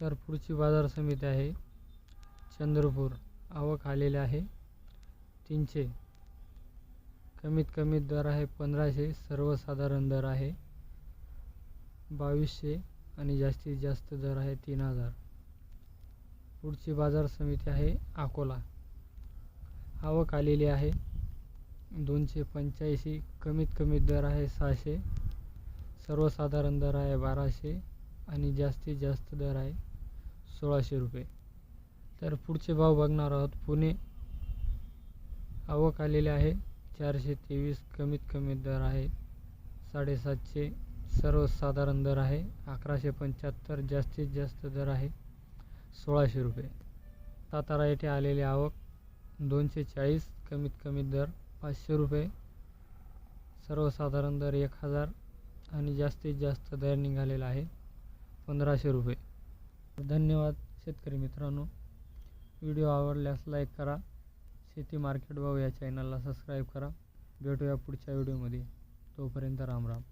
तर पुढची बाजार समिती आहे. चंद्रपूर आवक आलेले आहे. तीनशे कमीत कमी दर आहे पंधराशे सर्वसाधारण दर आहे बावीसशे आणि जास्तीत जास्त दर आहे तीन हजार. पुढची बाजार समिती आहे अकोला. आवक आलेली आहे दोनशे पंच्याऐंशी कमीत कमी दर आहे सहाशे सर्वसाधारण दर आहे बाराशे आणि जास्तीत जास्त दर आहे सोळाशे रुपये. तर पुढचे भाव बघणार आहोत. पुणे आवक आलेले आहे. चारशे तेवीस कमीत कमी दर आहे. साडेसातशे सर्वसाधारण दर आहे. अकराशे पंच्याहत्तर जास्तीत जास्त दर आहे. सोळाशे रुपये. सातारा येथे आलेली आवक दोनशे चाळीस कमीत कमी दर पाचशे रुपये. सर्वसाधारण दर एक हजार आणि जास्तीत जास्त दर निघालेला आहे पंधराशे रुपये. धन्यवाद शेतकरी मित्रांनो. व्हिडिओ आवडल्यास लाईक करा. शेती मार्केट भाऊ या चॅनलला सबस्क्राईब करा. भेटूया पुढच्या व्हिडिओमध्ये तोपर्यंत राम राम.